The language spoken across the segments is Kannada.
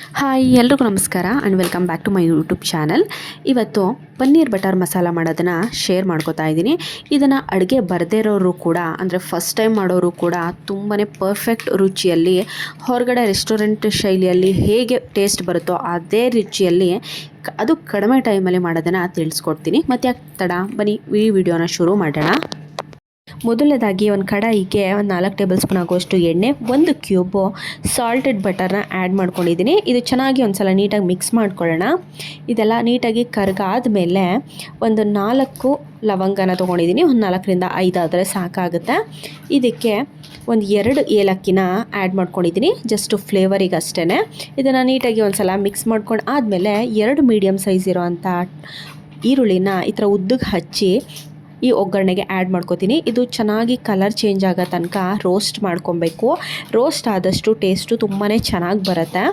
ಹಾಯ್, ಎಲ್ರಿಗೂ ನಮಸ್ಕಾರ and welcome back to my YouTube channel ಇವತ್ತು ಪನ್ನೀರ್ ಬಟರ್ ಮಸಾಲ ಮಾಡೋದನ್ನು ಶೇರ್ ಮಾಡ್ಕೋತಾ ಇದ್ದೀನಿ. ಇದನ್ನು ಅಡುಗೆ ಬರದೇ ಇರೋರು ಕೂಡ, ಅಂದರೆ ಫಸ್ಟ್ ಟೈಮ್ ಮಾಡೋರು ಕೂಡ ತುಂಬಾ ಪರ್ಫೆಕ್ಟ್ ರುಚಿಯಲ್ಲಿ, ಹೊರಗಡೆ ರೆಸ್ಟೋರೆಂಟ್ ಶೈಲಿಯಲ್ಲಿ ಹೇಗೆ ಟೇಸ್ಟ್ ಬರುತ್ತೋ ಅದೇ ರುಚಿಯಲ್ಲಿ ಅದು ಕಡಿಮೆ ಟೈಮಲ್ಲಿ ಮಾಡೋದನ್ನು ತಿಳಿಸ್ಕೊಡ್ತೀನಿ. ಮತ್ತು ತಡ? ಬನ್ನಿ, ಈ ವಿಡಿಯೋನ ಶುರು ಮಾಡೋಣ. ಮೊದಲನೇದಾಗಿ ಒಂದು ಕಡಾಯಿಗೆ ಒಂದು ನಾಲ್ಕು ಟೇಬಲ್ ಸ್ಪೂನ್ ಆಗುವಷ್ಟು ಎಣ್ಣೆ, ಒಂದು ಕ್ಯೂಬು ಸಾಲ್ಟೆಡ್ ಬಟರ್ನ ಆ್ಯಡ್ ಮಾಡ್ಕೊಂಡಿದ್ದೀನಿ. ಇದು ಚೆನ್ನಾಗಿ ಒಂದು ಸಲ ನೀಟಾಗಿ ಮಿಕ್ಸ್ ಮಾಡ್ಕೊಳ್ಳೋಣ. ಇದೆಲ್ಲ ನೀಟಾಗಿ ಕರ್ಗಾದ್ಮೇಲೆ ಒಂದು ನಾಲ್ಕು ಲವಂಗನ ತೊಗೊಂಡಿದ್ದೀನಿ. ಒಂದು ನಾಲ್ಕರಿಂದ ಐದಾದರೆ ಸಾಕಾಗುತ್ತೆ. ಇದಕ್ಕೆ ಒಂದು ಎರಡು ಏಲಕ್ಕಿನ ಆ್ಯಡ್ ಮಾಡ್ಕೊಂಡಿದ್ದೀನಿ. ಜಸ್ಟು ಫ್ಲೇವರಿಗೆ ಅಷ್ಟೇ ಇದನ್ನು ನೀಟಾಗಿ ಒಂದು ಸಲ ಮಿಕ್ಸ್ ಮಾಡ್ಕೊಂಡು ಆದಮೇಲೆ ಎರಡು ಮೀಡಿಯಮ್ ಸೈಜ್ ಇರೋ ಅಂಥ ಈರುಳ್ಳಿನ ಈ ಥರ ಉದ್ದಕ್ಕೆ ಹಚ್ಚಿ ಈ ಒಗ್ಗರಣೆಗೆ ಆ್ಯಡ್ ಮಾಡ್ಕೋತೀನಿ. ಇದು ಚೆನ್ನಾಗಿ ಕಲರ್ ಚೇಂಜ್ ಆಗೋ ತನಕ ರೋಸ್ಟ್ ಮಾಡ್ಕೊಬೇಕು. ರೋಸ್ಟ್ ಆದಷ್ಟು ಟೇಸ್ಟು ತುಂಬಾ ಚೆನ್ನಾಗಿ ಬರುತ್ತೆ.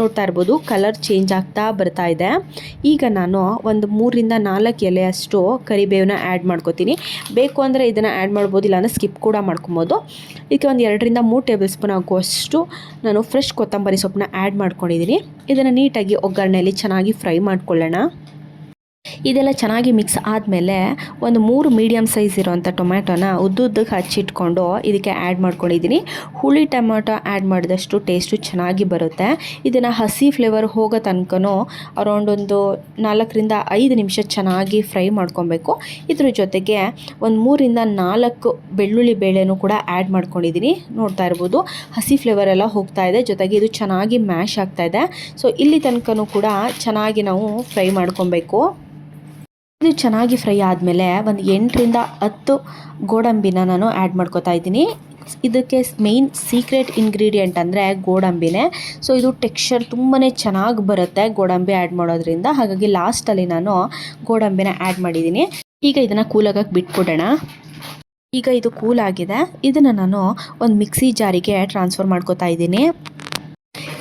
ನೋಡ್ತಾ ಇರ್ಬೋದು ಕಲರ್ ಚೇಂಜ್ ಆಗ್ತಾ ಬರ್ತಾ ಇದೆ. ಈಗ ನಾನು ಒಂದು ಮೂರಿಂದ ನಾಲ್ಕು ಎಲೆಯಷ್ಟು ಕರಿಬೇವನ್ನ ಆ್ಯಡ್ ಮಾಡ್ಕೋತೀನಿ. ಬೇಕು ಅಂದರೆ ಇದನ್ನು ಆ್ಯಡ್ ಮಾಡ್ಬೋದು, ಇಲ್ಲಾಂದರೆ ಸ್ಕಿಪ್ ಕೂಡ ಮಾಡ್ಕೊಬೋದು. ಇದಕ್ಕೆ ಒಂದು ಎರಡರಿಂದ ಮೂರು ಟೇಬಲ್ ಸ್ಪೂನ್ ಆಗುವಷ್ಟು ನಾನು ಫ್ರೆಶ್ ಕೊತ್ತಂಬರಿ ಸೊಪ್ಪನ್ನ ಆ್ಯಡ್ ಮಾಡ್ಕೊಂಡಿದ್ದೀನಿ. ಇದನ್ನು ನೀಟಾಗಿ ಒಗ್ಗರಣೆಯಲ್ಲಿ ಚೆನ್ನಾಗಿ ಫ್ರೈ ಮಾಡ್ಕೊಳ್ಳೋಣ. ಇದೆಲ್ಲ ಚೆನ್ನಾಗಿ ಮಿಕ್ಸ್ ಆದಮೇಲೆ ಒಂದು ಮೂರು ಮೀಡಿಯಮ್ ಸೈಜ್ ಇರೋವಂಥ ಟೊಮ್ಯಾಟೊನ ಉದ್ದುದ್ದಕ್ಕೆ ಹಚ್ಚಿಟ್ಕೊಂಡು ಇದಕ್ಕೆ ಆ್ಯಡ್ ಮಾಡ್ಕೊಂಡಿದ್ದೀನಿ. ಹುಳಿ ಟೊಮ್ಯಾಟೊ ಆ್ಯಡ್ ಮಾಡಿದಷ್ಟು ಟೇಸ್ಟು ಚೆನ್ನಾಗಿ ಬರುತ್ತೆ. ಇದನ್ನು ಹಸಿ ಫ್ಲೇವರ್ ಹೋಗೋ ತನಕನೂ ಅರೌಂಡ್ ಒಂದು ನಾಲ್ಕರಿಂದ ಐದು ನಿಮಿಷ ಚೆನ್ನಾಗಿ ಫ್ರೈ ಮಾಡ್ಕೊಬೇಕು. ಇದ್ರ ಜೊತೆಗೆ ಒಂದು ಮೂರಿಂದ ನಾಲ್ಕು ಬೆಳ್ಳುಳ್ಳಿ ಬೇಳೆನೂ ಕೂಡ ಆ್ಯಡ್ ಮಾಡ್ಕೊಂಡಿದ್ದೀನಿ. ನೋಡ್ತಾ ಇರ್ಬೋದು, ಹಸಿ ಫ್ಲೇವರ್ ಎಲ್ಲ ಹೋಗ್ತಾ ಇದೆ. ಜೊತೆಗೆ ಇದು ಚೆನ್ನಾಗಿ ಮ್ಯಾಶ್ ಆಗ್ತಾ ಇದೆ. ಸೊ ಇಲ್ಲಿ ತನಕನೂ ಕೂಡ ಚೆನ್ನಾಗಿ ನಾವು ಫ್ರೈ ಮಾಡ್ಕೊಬೇಕು. ಇದು ಚೆನ್ನಾಗಿ ಫ್ರೈ ಆದಮೇಲೆ ಒಂದು ಎಂಟರಿಂದ ಹತ್ತು ಗೋಡಂಬಿನ ನಾನು ಆ್ಯಡ್ ಮಾಡ್ಕೋತಾ ಇದ್ದೀನಿ. ಇದಕ್ಕೆ ಮೇಯ್ನ್ ಸೀಕ್ರೆಟ್ ಇಂಗ್ರೀಡಿಯೆಂಟ್ ಅಂದರೆ ಗೋಡಂಬಿನೇ. ಸೊ ಇದು ಟೆಕ್ಸ್ಚರ್ ತುಂಬಾ ಚೆನ್ನಾಗಿ ಬರುತ್ತೆ ಗೋಡಂಬಿ ಆ್ಯಡ್ ಮಾಡೋದ್ರಿಂದ. ಹಾಗಾಗಿ ಲಾಸ್ಟಲ್ಲಿ ನಾನು ಗೋಡಂಬಿನ ಆ್ಯಡ್ ಮಾಡಿದ್ದೀನಿ. ಈಗ ಇದನ್ನು ಕೂಲಾಗಕ್ಕೆ ಬಿಟ್ಬಿಡೋಣ. ಈಗ ಇದು ಕೂಲ್ ಆಗಿದೆ ಇದನ್ನು ನಾನು ಒಂದು ಮಿಕ್ಸಿ ಜಾರಿಗೆ ಟ್ರಾನ್ಸ್ಫರ್ ಮಾಡ್ಕೋತಾ ಇದ್ದೀನಿ.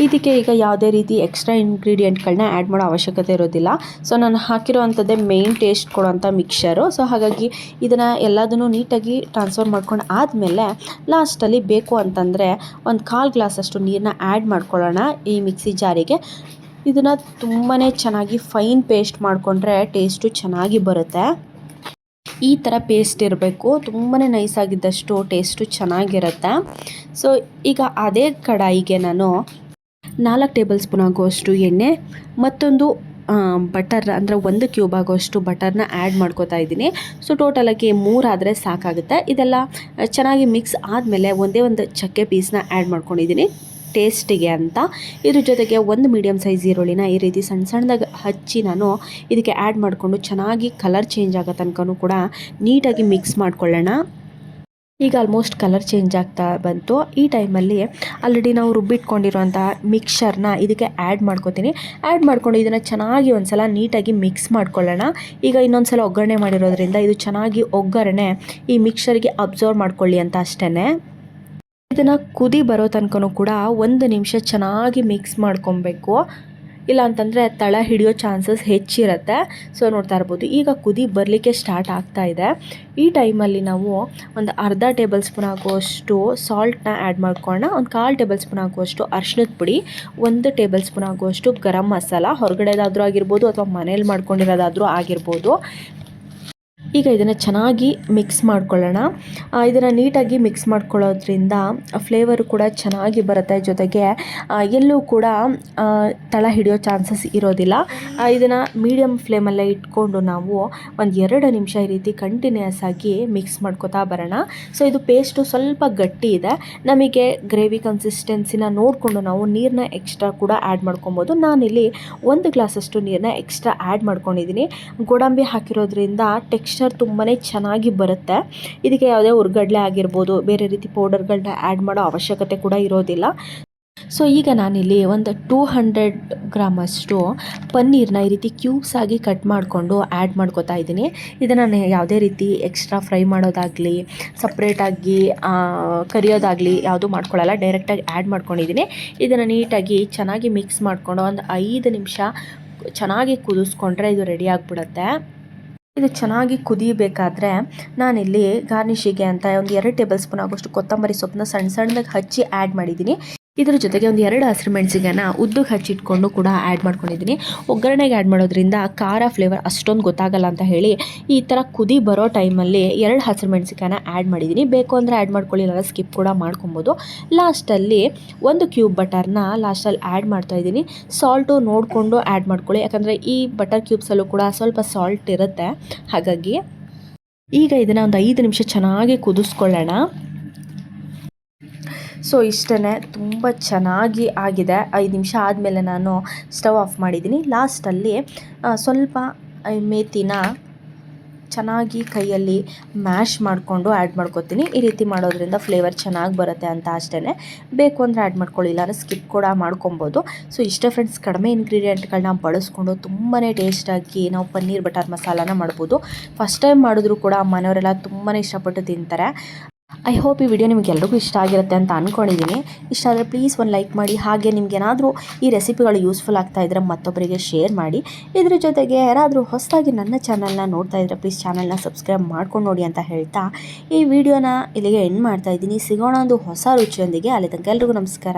ಇದಕ್ಕೆ ಈಗ ಯಾವುದೇ ರೀತಿ ಎಕ್ಸ್ಟ್ರಾ ಇಂಗ್ರೀಡಿಯೆಂಟ್ಗಳನ್ನ ಆ್ಯಡ್ ಮಾಡೋ ಅವಶ್ಯಕತೆ ಇರೋದಿಲ್ಲ. ಸೊ ನಾನು ಹಾಕಿರೋ ಅಂಥದ್ದೇ ಮೇಯ್ನ್ ಟೇಸ್ಟ್ ಕೊಡೋಂಥ ಮಿಕ್ಸರು ಸೊ ಹಾಗಾಗಿ ಇದನ್ನು ಎಲ್ಲದನ್ನು ನೀಟಾಗಿ ಟ್ರಾನ್ಸ್ಫರ್ ಮಾಡ್ಕೊಂಡು ಆದಮೇಲೆ ಲಾಸ್ಟಲ್ಲಿ ಬೇಕು ಅಂತಂದರೆ ಒಂದು ಕಾಲು ಗ್ಲಾಸಷ್ಟು ನೀರನ್ನ ಆ್ಯಡ್ ಮಾಡ್ಕೊಳ್ಳೋಣ ಈ ಮಿಕ್ಸಿ ಜಾರಿಗೆ. ಇದನ್ನು ತುಂಬಾ ಚೆನ್ನಾಗಿ ಫೈನ್ ಪೇಸ್ಟ್ ಮಾಡಿಕೊಂಡ್ರೆ ಟೇಸ್ಟು ಚೆನ್ನಾಗಿ ಬರುತ್ತೆ. ಈ ಥರ ಪೇಸ್ಟ್ ಇರಬೇಕು. ತುಂಬಾ ನೈಸಾಗಿದ್ದಷ್ಟು ಟೇಸ್ಟು ಚೆನ್ನಾಗಿರುತ್ತೆ. ಸೊ ಈಗ ಅದೇ ಕಡಾಯಿಗೆ ನಾನು ನಾಲ್ಕು ಟೇಬಲ್ ಸ್ಪೂನ್ ಆಗುವಷ್ಟು ಎಣ್ಣೆ, ಮತ್ತೊಂದು ಬಟರ್, ಅಂದರೆ ಒಂದು ಕ್ಯೂಬ್ ಆಗೋಷ್ಟು ಬಟರ್ನ ಆ್ಯಡ್ ಮಾಡ್ಕೋತಾ ಇದ್ದೀನಿ. ಸೊ ಟೋಟಲಾಗಿ ಮೂರಾದರೆ ಸಾಕಾಗುತ್ತೆ. ಇದೆಲ್ಲ ಚೆನ್ನಾಗಿ ಮಿಕ್ಸ್ ಆದಮೇಲೆ ಒಂದೇ ಒಂದು ಚಕ್ಕೆ ಪೀಸ್ನ ಆ್ಯಡ್ ಮಾಡ್ಕೊಂಡಿದ್ದೀನಿ. ಟೇಸ್ಟಿಗೆ ಅಂತ. ಇದ್ರ ಜೊತೆಗೆ ಒಂದು ಮೀಡಿಯಮ್ ಸೈಜ್ ಈರುಳ್ಳಿನ ಈ ರೀತಿ ಸಣ್ಣ ಸಣ್ಣದಾಗಿ ಹಚ್ಚಿ ನಾನು ಇದಕ್ಕೆ ಆ್ಯಡ್ ಮಾಡಿಕೊಂಡು ಚೆನ್ನಾಗಿ ಕಲರ್ ಚೇಂಜ್ ಆಗೋ ತನಕನೂ ಕೂಡ ನೀಟಾಗಿ ಮಿಕ್ಸ್ ಮಾಡ್ಕೊಳ್ಳೋಣ. ಈಗ ಆಲ್ಮೋಸ್ಟ್ ಕಲರ್ ಚೇಂಜ್ ಆಗ್ತಾ ಬಂತು. ಈ ಟೈಮಲ್ಲಿ ಆಲ್ರೆಡಿ ನಾವು ರುಬ್ಬಿಟ್ಕೊಂಡಿರುವಂತಹ ಮಿಕ್ಸರ್ನ ಇದಕ್ಕೆ ಆ್ಯಡ್ ಮಾಡ್ಕೊತೀನಿ. ಆ್ಯಡ್ ಮಾಡ್ಕೊಂಡು ಇದನ್ನು ಚೆನ್ನಾಗಿ ಒಂದು ಸಲ ನೀಟಾಗಿ ಮಿಕ್ಸ್ ಮಾಡ್ಕೊಳ್ಳೋಣ. ಈಗ ಇನ್ನೊಂದು ಸಲ ಒಗ್ಗರಣೆ ಮಾಡಿರೋದ್ರಿಂದ ಇದು ಚೆನ್ನಾಗಿ ಒಗ್ಗರಣೆ ಈ ಮಿಕ್ಸರ್ಗೆ ಅಬ್ಸರ್ವ್ ಮಾಡ್ಕೊಳ್ಳಿ ಅಂತ ಅಷ್ಟೇ ಇದನ್ನು ಕುದಿ ಬರೋ ತನಕನೂ ಕೂಡ ಒಂದು ನಿಮಿಷ ಚೆನ್ನಾಗಿ ಮಿಕ್ಸ್ ಮಾಡ್ಕೊಬೇಕು. ಇಲ್ಲ ಅಂತಂದರೆ ತಳ ಹಿಡಿಯೋ ಚಾನ್ಸಸ್ ಹೆಚ್ಚಿರುತ್ತೆ. ಸೊ ನೋಡ್ತಾ ಇರ್ಬೋದು. ಈಗ ಕುದಿ ಬರಲಿಕ್ಕೆ ಸ್ಟಾರ್ಟ್ ಆಗ್ತಾ ಇದೆ. ಈ ಟೈಮಲ್ಲಿ ನಾವು ಒಂದು ಅರ್ಧ ಟೇಬಲ್ ಸ್ಪೂನ್ ಆಗುವಷ್ಟು ಸಾಲ್ಟ್ನ ಆ್ಯಡ್ ಮಾಡ್ಕೊಳ್ಳೋಣ ಒಂದು ಕಾಲು ಟೇಬಲ್ ಸ್ಪೂನ್ ಆಗುವಷ್ಟು ಅರ್ಶಿನದ ಪುಡಿ, ಒಂದು ಟೇಬಲ್ ಸ್ಪೂನ್ ಆಗುವಷ್ಟು ಗರಂ ಮಸಾಲ, ಹೊರಗಡೆದಾದರೂ ಆಗಿರ್ಬೋದು ಅಥವಾ ಮನೇಲಿ ಮಾಡ್ಕೊಂಡಿರೋದಾದರೂ ಆಗಿರ್ಬೋದು. ಈಗ ಇದನ್ನು ಚೆನ್ನಾಗಿ ಮಿಕ್ಸ್ ಮಾಡ್ಕೊಳ್ಳೋಣ. ಇದನ್ನು ನೀಟಾಗಿ ಮಿಕ್ಸ್ ಮಾಡ್ಕೊಳ್ಳೋದ್ರಿಂದ ಫ್ಲೇವರ್ ಕೂಡ ಚೆನ್ನಾಗಿ ಬರುತ್ತೆ. ಜೊತೆಗೆ ಎಲ್ಲೂ ಕೂಡ ತಳ ಹಿಡಿಯೋ ಚಾನ್ಸಸ್ ಇರೋದಿಲ್ಲ. ಇದನ್ನು ಮೀಡಿಯಮ್ ಫ್ಲೇಮಲ್ಲೇ ಇಟ್ಕೊಂಡು ನಾವು ಒಂದು ಎರಡು ನಿಮಿಷ ಈ ರೀತಿ ಕಂಟಿನ್ಯೂಸ್ ಆಗಿ ಮಿಕ್ಸ್ ಮಾಡ್ಕೋತಾ ಬರೋಣ. ಸೊ ಇದು ಪೇಸ್ಟು ಸ್ವಲ್ಪ ಗಟ್ಟಿ ಇದೆ. ನಮಗೆ ಗ್ರೇವಿ ಕನ್ಸಿಸ್ಟೆನ್ಸಿನ ನೋಡಿಕೊಂಡು ನಾವು ನೀರನ್ನ ಎಕ್ಸ್ಟ್ರಾ ಕೂಡ ಆ್ಯಡ್ ಮಾಡ್ಕೊಬೋದು. ನಾನಿಲ್ಲಿ ಒಂದು ಗ್ಲಾಸಷ್ಟು ನೀರನ್ನ ಎಕ್ಸ್ಟ್ರಾ ಆ್ಯಡ್ ಮಾಡ್ಕೊಂಡಿದ್ದೀನಿ. ಗೋಡಂಬಿ ಹಾಕಿರೋದ್ರಿಂದ ಟೆಕ್ಸ್ಚರ್ ತುಂಬಾ ಚೆನ್ನಾಗಿ ಬರುತ್ತೆ. ಇದಕ್ಕೆ ಯಾವುದೇ ಉರ್ಗಡ್ಲೆ ಆಗಿರ್ಬೋದು, ಬೇರೆ ರೀತಿ ಪೌಡರ್ಗಳನ್ನ ಆ್ಯಡ್ ಮಾಡೋ ಅವಶ್ಯಕತೆ ಕೂಡ ಇರೋದಿಲ್ಲ. ಸೊ, ಈಗ ನಾನಿಲ್ಲಿ ಒಂದು ಟೂ ಹಂಡ್ರೆಡ್ ಗ್ರಾಮಷ್ಟು ಪನ್ನೀರ್ನ ಈ ರೀತಿ ಕ್ಯೂಬ್ಸ್ ಆಗಿ ಕಟ್ ಮಾಡಿಕೊಂಡು ಆ್ಯಡ್ ಮಾಡ್ಕೋತಾ ಇದ್ದೀನಿ. ಇದನ್ನು ನಾನು ಯಾವುದೇ ರೀತಿ ಎಕ್ಸ್ಟ್ರಾ ಫ್ರೈ ಮಾಡೋದಾಗಲಿ, ಸಪ್ರೇಟಾಗಿ ಕರಿಯೋದಾಗಲಿ ಯಾವುದೂ ಮಾಡ್ಕೊಳ್ಳಲ್ಲ. ಡೈರೆಕ್ಟಾಗಿ ಆ್ಯಡ್ ಮಾಡ್ಕೊಂಡಿದ್ದೀನಿ. ಇದನ್ನು ನೀಟಾಗಿ ಚೆನ್ನಾಗಿ ಮಿಕ್ಸ್ ಮಾಡಿಕೊಂಡು ಒಂದು ಐದು ನಿಮಿಷ ಚೆನ್ನಾಗಿ ಕುದಿಸ್ಕೊಂಡ್ರೆ ಇದು ರೆಡಿ ಆಗಿಬಿಡುತ್ತೆ. ಇದು ಚೆನ್ನಾಗಿ ಕುದಿಯಬೇಕಾದ್ರೆ ನಾನಿಲ್ಲಿ ಗಾರ್ನಿಷಿಗೆ ಅಂತ ಒಂದು ಎರಡು ಟೇಬಲ್ ಸ್ಪೂನ್ ಆಗೋಷ್ಟು ಕೊತ್ತಂಬರಿ ಸೊಪ್ಪನ್ನ ಸಣ್ಣ ಸಣ್ಣದಾಗಿ ಹಚ್ಚಿ ಆ್ಯಡ್ ಮಾಡಿದ್ದೀನಿ. ಇದ್ರ ಜೊತೆಗೆ ಒಂದು ಎರಡು ಹಸಿರು ಮೆಣಸಿಗೆನ ಉದ್ದಕ್ಕೆ ಹಚ್ಚಿಟ್ಕೊಂಡು ಕೂಡ ಆ್ಯಡ್ ಮಾಡ್ಕೊಂಡಿದ್ದೀನಿ ಒಗ್ಗರಣೆಗೆ ಆ್ಯಡ್ ಮಾಡೋದ್ರಿಂದ ಖಾರ ಫ್ಲೇವರ್ ಅಷ್ಟೊಂದು ಗೊತ್ತಾಗಲ್ಲ ಅಂತ ಹೇಳಿ ಈ ಥರ ಕುದಿ ಬರೋ ಟೈಮಲ್ಲಿ ಎರಡು ಹಸಿರು ಮೆಣಸಿಕಾಯನ್ನ ಆ್ಯಡ್ ಮಾಡಿದ್ದೀನಿ ಬೇಕು ಅಂದರೆ ಆ್ಯಡ್ ಮಾಡ್ಕೊಳ್ಳಿ ಇಲ್ಲ ಸ್ಕಿಪ್ ಕೂಡ ಮಾಡ್ಕೊಬೋದು. ಲಾಸ್ಟಲ್ಲಿ ಒಂದು ಕ್ಯೂಬ್ ಬಟರ್ನ ಲಾಸ್ಟಲ್ಲಿ ಆ್ಯಡ್ ಮಾಡ್ತಾ ಇದ್ದೀನಿ ಸಾಲ್ಟು ನೋಡಿಕೊಂಡು ಆ್ಯಡ್ ಮಾಡ್ಕೊಳ್ಳಿ. ಯಾಕಂದರೆ ಈ ಬಟರ್ ಕ್ಯೂಬ್ಸಲ್ಲೂ ಕೂಡ ಸ್ವಲ್ಪ ಸಾಲ್ಟ್ ಇರುತ್ತೆ. ಹಾಗಾಗಿ ಈಗ ಇದನ್ನು ಒಂದು ಐದು ನಿಮಿಷ ಚೆನ್ನಾಗಿ ಕುದಿಸ್ಕೊಳ್ಳೋಣ. ಸೊ ಇಷ್ಟೇ ತುಂಬ ಚೆನ್ನಾಗಿ ಆಗಿದೆ. ಐದು ನಿಮಿಷ ಆದಮೇಲೆ ನಾನು ಸ್ಟವ್ ಆಫ್ ಮಾಡಿದ್ದೀನಿ. ಲಾಸ್ಟಲ್ಲಿ ಸ್ವಲ್ಪ ಈ ಮೇಥಿನ ಚೆನ್ನಾಗಿ ಕೈಯಲ್ಲಿ ಮ್ಯಾಶ್ ಮಾಡಿಕೊಂಡು ಆ್ಯಡ್ ಮಾಡ್ಕೊತೀನಿ. ಈ ರೀತಿ ಮಾಡೋದ್ರಿಂದ ಫ್ಲೇವರ್ ಚೆನ್ನಾಗಿ ಬರುತ್ತೆ ಅಂತ ಅಷ್ಟೇ ಬೇಕು ಅಂದರೆ ಆ್ಯಡ್ ಮಾಡ್ಕೊಳ್ಳಿ, ಇಲ್ಲಾಂದರೆ ಸ್ಕಿಪ್ ಕೂಡ ಮಾಡ್ಕೊಬೋದು. ಸೊ ಇಷ್ಟೇ ಫ್ರೆಂಡ್ಸ್, ಕಡಿಮೆ ಇನ್ಗ್ರೀಡಿಯೆಂಟ್ಗಳನ್ನ ಬಳಸ್ಕೊಂಡು ತುಂಬಾ ಟೇಸ್ಟಾಗಿ ನಾವು ಪನ್ನೀರ್ ಬಟರ್ ಮಸಾಲಾನ ಮಾಡ್ಬೋದು. ಫಸ್ಟ್ ಟೈಮ್ ಮಾಡಿದ್ರು ಕೂಡ ಮನೆಯವರೆಲ್ಲ ತುಂಬಾ ಇಷ್ಟಪಟ್ಟು ತಿಂತಾರೆ. ಐ ಹೋಪ್ ಈ ವಿಡಿಯೋ ನಿಮ್ಗೆ ಎಲ್ರಿಗೂ ಇಷ್ಟ ಆಗಿರುತ್ತೆ ಅಂತ ಅಂದ್ಕೊಂಡಿದ್ದೀನಿ ಇಷ್ಟ ಆದರೆ ಪ್ಲೀಸ್ ಒಂದು ಲೈಕ್ ಮಾಡಿ, ಹಾಗೆ ನಿಮಗೇನಾದರೂ ಈ ರೆಸಿಪಿಗಳು ಯೂಸ್ಫುಲ್ ಆಗ್ತಾ ಇದ್ದರೆ ಮತ್ತೊಬ್ಬರಿಗೆ ಶೇರ್ ಮಾಡಿ. ಇದ್ರ ಜೊತೆಗೆ ಯಾರಾದರೂ ಹೊಸದಾಗಿ ನನ್ನ ಚಾನಲ್ನ ನೋಡ್ತಾ ಇದ್ದರೆ ಪ್ಲೀಸ್ ಚಾನಲ್ನ ಸಬ್ಸ್ಕ್ರೈಬ್ ಮಾಡ್ಕೊಂಡು ನೋಡಿ ಅಂತ ಹೇಳ್ತಾ ಈ ವಿಡಿಯೋನ ಇಲ್ಲಿಗೆ ಎಂಡ್ ಮಾಡ್ತಾ ಇದ್ದೀನಿ. ಸಿಗೋಣ ಒಂದು ಹೊಸ ರುಚಿಯೊಂದಿಗೆ. ಅಲ್ಲಿ ತನಕ ಎಲ್ರಿಗೂ ನಮಸ್ಕಾರ.